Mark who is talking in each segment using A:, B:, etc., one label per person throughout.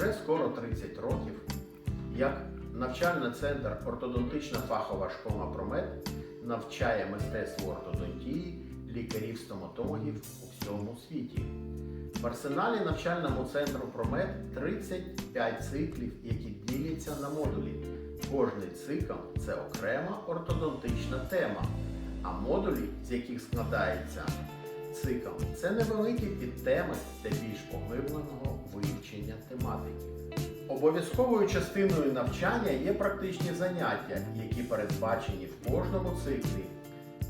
A: Вже скоро 30 років, як навчальний центр ортодонтична фахова школа Промет навчає мистецтву ортодонтії лікарів-стоматологів у всьому світі. В арсеналі навчальному центру Промет 35 циклів, які діляться на модулі. Кожний цикл це окрема ортодонтична тема, а модулі, з яких складається цикл, це невеликі підтеми для більш поглибленого вивчення тематики. Обов'язковою частиною навчання є практичні заняття, які передбачені в кожному циклі.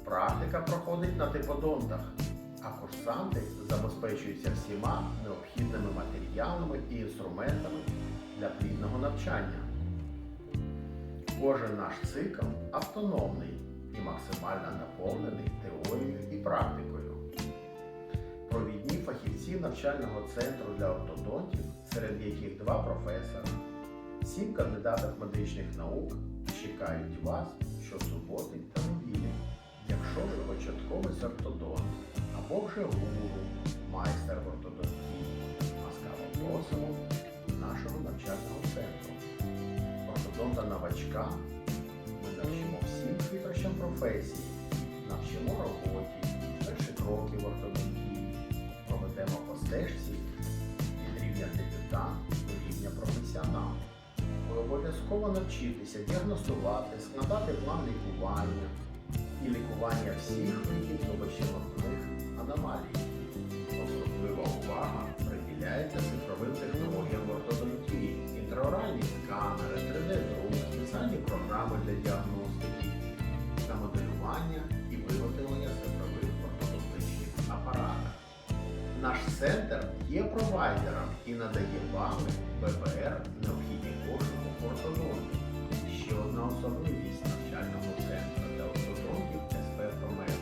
A: Практика проходить на типодонтах, а курсанти забезпечуються всіма необхідними матеріалами і інструментами для плідного навчання. Кожен наш цикл автономний і максимально наповнений теорією і практикою. Провідні навчального центру для ортодонтів, серед яких два професори, сім кандидатів медичних наук чекають вас щосуботи та неділі, якщо ви початковий ортодонт або вже гуру, майстер в ортодонтії. Ласкаво просимо нашого навчального центру. Ортодонта новачка ми навчимо всім хитрощам професії, навчимо роботі, перші кроки в ортодонтії, стежці від рівня дебютант до рівня професіонал. Ви обов'язково навчитеся діагностувати, складати план лікування і лікування всіх видів зубочеловних аномалій. Особлива увага приділяється цифровим технологіям ортодонтії, інтраоральні сканери, 3D-друк, спеціальні програми для діагностики та моделювання і виготовлення центр є провайдером і надає вам ППР необхідні кожному ортодонту. Ще одна особливість навчального центру для ортодонтів СП Промет.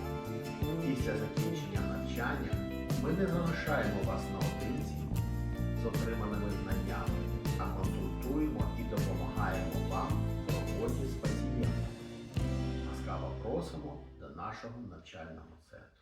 A: Після закінчення навчання ми не залишаємо вас наодинці з отриманими знаннями, а консультуємо і допомагаємо вам в роботі з пацієнтом. Ласкаво просимо до нашого навчального центру.